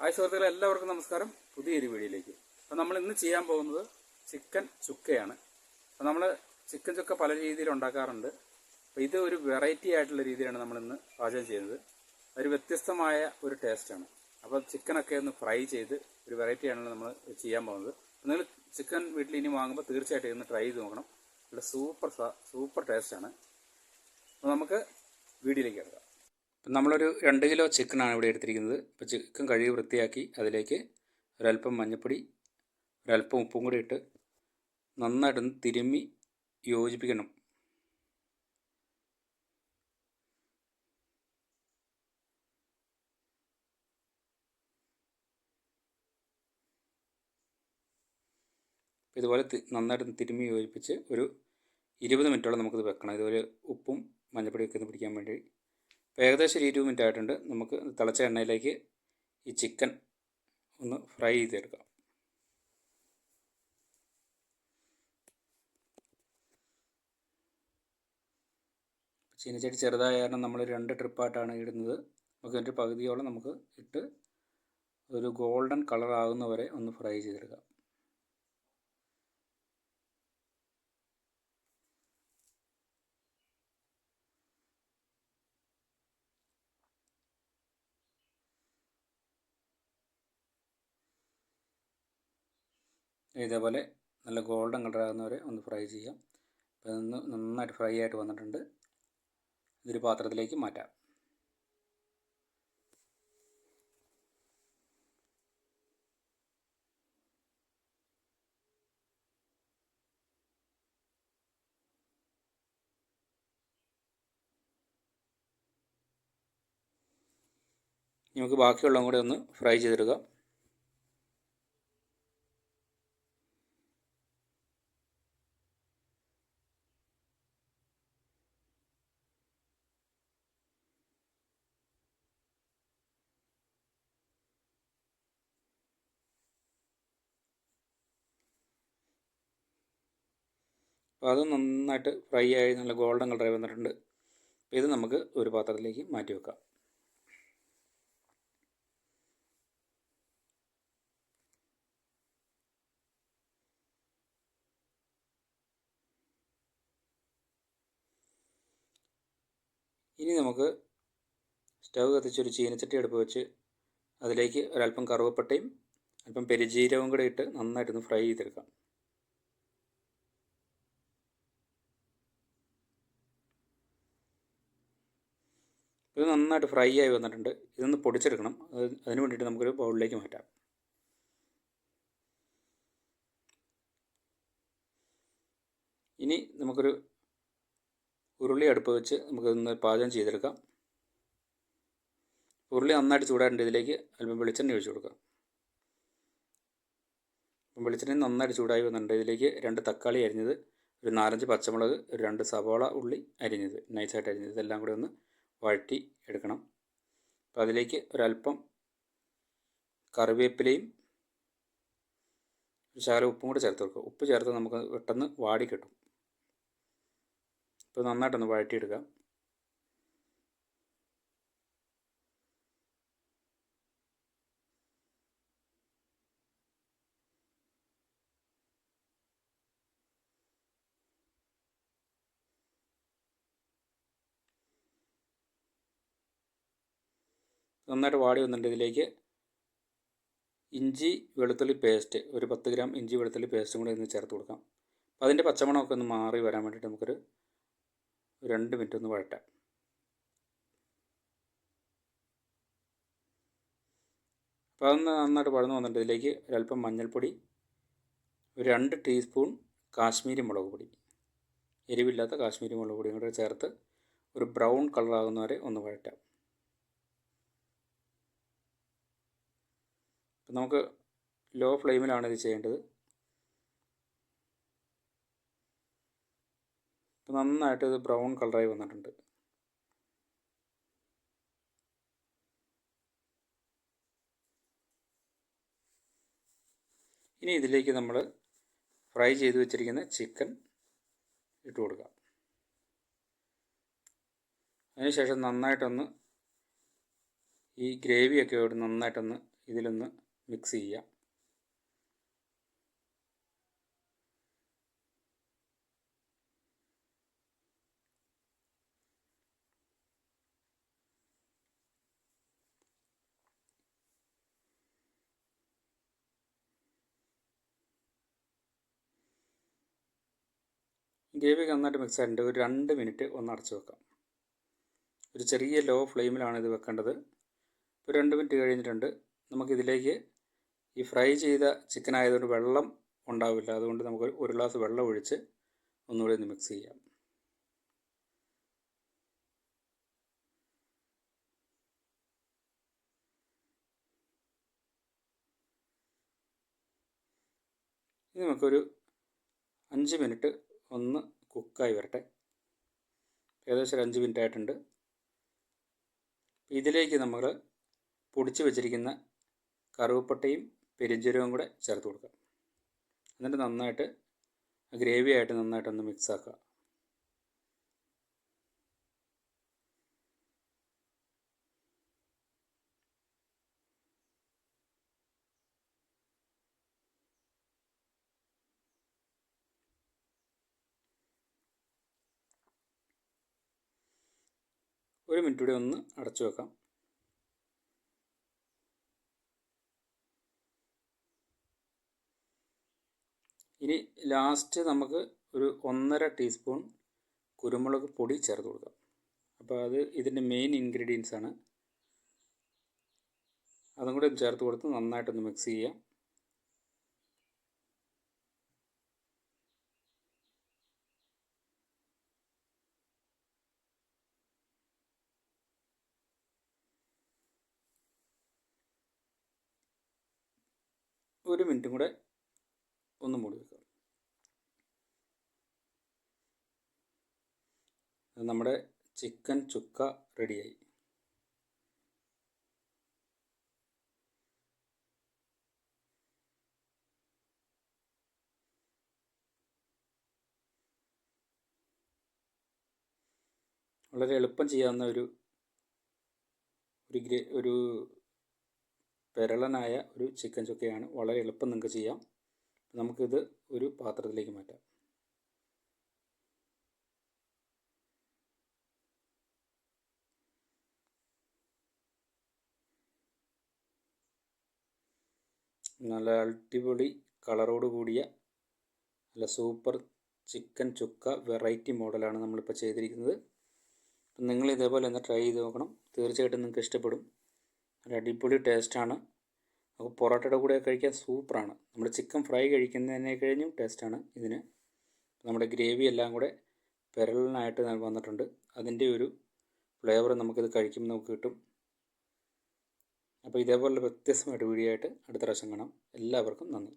Hi സുഹൃത്തുക്കളെ എല്ലാവർക്കും നമസ്കാരം. പുതിയൊരു വീഡിയോയിലേക്ക്. അപ്പോൾ നമ്മൾ ഇന്ന് ചെയ്യാൻ പോകുന്നത് ചിക്കൻ ചുക്കയാണ്. അപ്പോൾ നമ്മൾ ചിക്കൻ ചുക്ക പല രീതിയിൽ ഉണ്ടാക്കാറുണ്ട്. അപ്പോൾ ഇത് ഒരു വെറൈറ്റി ആയിട്ടുള്ള രീതിയിലാണ് നമ്മൾ ഇന്ന് പാചകം ചെയ്യുന്നത്. ഒരു വ്യത്യസ്തമായ ഒരു ടേസ്റ്റാണ് അപ്പോൾ ചിക്കനൊക്കെ ഒന്ന് ഫ്രൈ ചെയ്ത് ഒരു വെറൈറ്റി ആണല്ലോ നമ്മൾ ചെയ്യാൻ പോകുന്നത്. നിങ്ങൾ ചിക്കൻ വീട്ടിൽ ഇനി വാങ്ങുമ്പോൾ തീർച്ചയായിട്ടും ഇന്ന് ട്രൈ ചെയ്ത് നോക്കണം. നല്ല സൂപ്പർ സൂപ്പർ ടേസ്റ്റാണ് അപ്പോൾ നമുക്ക് വീഡിയോയിലേക്ക് കിടക്കാം. ഇപ്പം നമ്മളൊരു രണ്ട് കിലോ ചിക്കനാണ് ഇവിടെ എടുത്തിരിക്കുന്നത്. അപ്പോൾ ചിക്കൻ കഴുകി വൃത്തിയാക്കി അതിലേക്ക് ഒരല്പം മഞ്ഞൾപ്പൊടി ഒരല്പം ഉപ്പും കൂടി ഇട്ട് നന്നായിട്ടൊന്ന് തിരുമ്മി യോജിപ്പിക്കണം. ഇതുപോലെ നന്നായിട്ട് തിരുമ്മി യോജിപ്പിച്ച് ഒരു ഇരുപത് മിനിറ്റോളം നമുക്കിത് വെക്കണം. ഇതുപോലെ ഉപ്പും മഞ്ഞൾപ്പൊടിയൊക്കെ ഒന്ന് പിടിക്കാൻ വേണ്ടി ഇപ്പോൾ ഏകദേശം ഒരു ഇരുപത് മിനിറ്റ് ആയിട്ടുണ്ട് നമുക്ക് തിളച്ച എണ്ണയിലേക്ക് ഈ ചിക്കൻ ഒന്ന് ഫ്രൈ ചെയ്തെടുക്കാം. ചീനച്ചട്ടി ചെറുതായ കാരണം നമ്മൾ രണ്ട് ട്രിപ്പായിട്ടാണ് ഇടുന്നത്. നമുക്ക് അതിന്റെ പകുതിയോളം നമുക്ക് ഇട്ട് ഒരു ഗോൾഡൻ കളർ ആകുന്ന വരെ ഒന്ന് ഫ്രൈ ചെയ്തെടുക്കാം. ഇതേപോലെ നല്ല ഗോൾഡൻ കളറാകുന്ന ആകുന്നവരെ ഒന്ന് ഫ്രൈ ചെയ്യാം. അപ്പോൾ ഇതൊന്ന് നന്നായിട്ട് ഫ്രൈ ആയിട്ട് വന്നിട്ടുണ്ട്. ഇതൊരു പാത്രത്തിലേക്ക് മാറ്റാം. നമുക്ക് ബാക്കിയുള്ളതും കൂടെ ഒന്ന് ഫ്രൈ ചെയ്തെടുക്കാം. അപ്പോൾ അത് നന്നായിട്ട് ഫ്രൈ ആയി നല്ല ഗോൾഡൻ കളറായി വന്നിട്ടുണ്ട്. ഇത് നമുക്ക് ഒരു പാത്രത്തിലേക്ക് മാറ്റി വെക്കാം. ഇനി നമുക്ക് സ്റ്റവ് കത്തിച്ചൊരു ചീനച്ചട്ടി അടുപ്പ് വെച്ച് അതിലേക്ക് ഒരല്പം കറുവപ്പട്ടയും അല്പം പെരിജീരവും കൂടെ ഇട്ട് നന്നായിട്ടൊന്ന് ഫ്രൈ ചെയ്തെടുക്കാം. ഇത് നന്നായിട്ട് ഫ്രൈ ആയി വന്നിട്ടുണ്ട്. ഇതൊന്ന് പൊടിച്ചെടുക്കണം. അത് അതിന് വേണ്ടിയിട്ട് നമുക്കൊരു ബൗളിലേക്ക് മാറ്റാം. ഇനി നമുക്കൊരു ഉരുളി അടുപ്പ് വെച്ച് നമുക്കിതൊന്ന് പാചകം ചെയ്തെടുക്കാം. ഉരുളി നന്നായിട്ട് ചൂടായിട്ടുണ്ട് ഇതിലേക്ക് അല്പം വെളിച്ചെണ്ണ ഒഴിച്ചു കൊടുക്കാം. വെളിച്ചെണ്ണ നന്നായിട്ട് ചൂടായി വന്നിട്ടുണ്ട്. ഇതിലേക്ക് രണ്ട് തക്കാളി അരിഞ്ഞത് ഒരു നാലഞ്ച് പച്ചമുളക് ഒരു രണ്ട് സവാള ഉള്ളി അരിഞ്ഞത് നൈസായിട്ട് അരിഞ്ഞത്. ഇതെല്ലാം കൂടി ഒന്ന് വഴറ്റി എടുക്കണം. അപ്പോൾ അതിലേക്ക് ഒരല്പം കറിവേപ്പിലയും ഒരു ശകലം ഉപ്പും കൂടി ചേർത്ത് കൊടുക്കുക. ഉപ്പ് ചേർത്ത് നമുക്ക് പെട്ടെന്ന് വാടി കിട്ടും. ഇപ്പോൾ നന്നായിട്ടൊന്ന് വഴറ്റിയെടുക്കാം. നന്നായിട്ട് വാടി വന്നിട്ടുണ്ട് ഇതിലേക്ക്. ഇഞ്ചി വെളുത്തുള്ളി പേസ്റ്റ് ഒരു പത്ത് ഗ്രാം ഇഞ്ചി വെളുത്തുള്ളി പേസ്റ്റും കൂടി ഇന്ന് ചേർത്ത് കൊടുക്കാം. അപ്പോൾ അതിന്റെ പച്ചമണമൊക്കെ ഒന്ന് മാറി വരാൻ വേണ്ടിയിട്ട് നമുക്കൊരു രണ്ട് മിനിറ്റ് ഒന്ന് വഴറ്റാം. അപ്പോൾ അതൊന്ന് നന്നായിട്ട് വഴന്ന് വന്നിട്ട് ഇതിലേക്ക് ഒരല്പം മഞ്ഞൾപ്പൊടി ഒരു രണ്ട് ടീസ്പൂൺ കാശ്മീരി മുളക് പൊടി എരിവില്ലാത്ത കാശ്മീരി മുളക് പൊടിയും കൂടെ ചേർത്ത് ഒരു ബ്രൗൺ കളറാകുന്ന ആകുന്നവരെ ഒന്ന് വഴറ്റാം. നമുക്ക് ലോ ഫ്ലെയിമിലാണ് ഇത് ചെയ്യേണ്ടത്. ഇപ്പം നന്നായിട്ട് ഇത് ബ്രൗൺ കളറായി വന്നിട്ടുണ്ട്. ഇനി ഇതിലേക്ക് നമ്മൾ ഫ്രൈ ചെയ്ത് വെച്ചിരിക്കുന്ന ചിക്കൻ ഇട്ട് കൊടുക്കാം. അതിനുശേഷം നന്നായിട്ടൊന്ന് ഈ ഗ്രേവിയൊക്കെ ഇവിടെ നന്നായിട്ടൊന്ന് ഇതിലൊന്ന് മിക്സ് ചെയ്യുക ഗ്രേവി നന്നായിട്ട് മിക്സ് ആയിട്ടുണ്ട്. ഒരു രണ്ട് മിനിറ്റ് ഒന്ന് അടച്ച് വെക്കാം. ഒരു ചെറിയ ലോ ഫ്ലെയിമിലാണ് ഇത് വെക്കേണ്ടത്. ഒരു രണ്ട് മിനിറ്റ് കഴിഞ്ഞിട്ടുണ്ട്. നമുക്കിതിലേക്ക് ഈ ഫ്രൈ ചെയ്ത ചിക്കൻ ആയതുകൊണ്ട് വെള്ളം ഉണ്ടാവില്ല. അതുകൊണ്ട് നമുക്ക് ഒരു ഗ്ലാസ് വെള്ളം ഒഴിച്ച് ഒന്നുകൂടി ഒന്ന് മിക്സ് ചെയ്യാം. ഇത് നമുക്കൊരു അഞ്ച് മിനിറ്റ് ഒന്ന് കുക്കായി വരട്ടെ. ഏകദേശം ഒരു അഞ്ച് മിനിറ്റ് ആയിട്ടുണ്ട്. ഇതിലേക്ക് നമ്മൾ പൊടിച്ച് വെച്ചിരിക്കുന്ന കറുവപ്പട്ടയും പെരിഞ്ചീരകവും കൂടെ ചേർത്ത് കൊടുക്കുക. എന്നിട്ട് നന്നായിട്ട് ഗ്രേവി ആയിട്ട് നന്നായിട്ടൊന്ന് മിക്സ് ആക്കുക. ഒരു മിനിറ്റ് കൂടി ഒന്ന് അടച്ചു വെക്കാം. ഇനി ലാസ്റ്റ് നമുക്ക് ഒരു ഒന്നര ടീസ്പൂൺ കുരുമുളക് പൊടി ചേർത്ത് കൊടുക്കാം. അപ്പോൾ അത് ഇതിന്റെ മെയിൻ ഇൻഗ്രീഡിയൻസ് ആണ്. അതും കൂടി ചേർത്ത് കൊടുത്ത് നന്നായിട്ടൊന്ന് മിക്സ് ചെയ്യാം. ഒരു മിനിറ്റും കൂടെ ഒന്ന് മൂടി വെക്കുക നമ്മുടെ ചിക്കൻ ചുക്ക റെഡിയായി. വളരെ എളുപ്പം ചെയ്യാവുന്ന ഒരു ഒരു ഒരു പെരളനായ ഒരു ചിക്കൻ ചുക്കയാണ് വളരെ എളുപ്പം നിങ്ങൾക്ക് ചെയ്യാം. നമുക്കിത് ഒരു പാത്രത്തിലേക്ക് മാറ്റാം. നല്ല അടിപൊളി കളറോട് കൂടിയ നല്ല സൂപ്പർ ചിക്കൻ ചുക്ക വെറൈറ്റി മോഡലാണ് നമ്മളിപ്പോൾ ചെയ്തിരിക്കുന്നത്. നിങ്ങൾ ഇതേപോലെ ഒന്ന് ട്രൈ ചെയ്ത് നോക്കണം. തീർച്ചയായിട്ടും നിങ്ങൾക്ക് ഇഷ്ടപ്പെടും. ഒരു അടിപൊളി ടേസ്റ്റാണ്. അപ്പോൾ പൊറോട്ടയുടെ കൂടെ കഴിക്കാൻ സൂപ്പറാണ്. നമ്മൾ ചിക്കൻ ഫ്രൈ കഴിക്കുന്നതിനെ കഴിഞ്ഞും ടേസ്റ്റാണ് ഇതിന്. നമ്മുടെ ഗ്രേവി എല്ലാം കൂടെ പെരലിനായിട്ട് വന്നിട്ടുണ്ട്. അതിന്റെ ഒരു ഫ്ലേവർ നമുക്കിത് കഴിക്കുമ്പോൾ നമുക്ക് കിട്ടും. അപ്പോൾ ഇതേപോലുള്ള വ്യത്യസ്തമായിട്ട് വീഡിയോ ആയിട്ട് അടുത്ത പ്രാവശ്യം കാണാം. എല്ലാവർക്കും നന്ദി.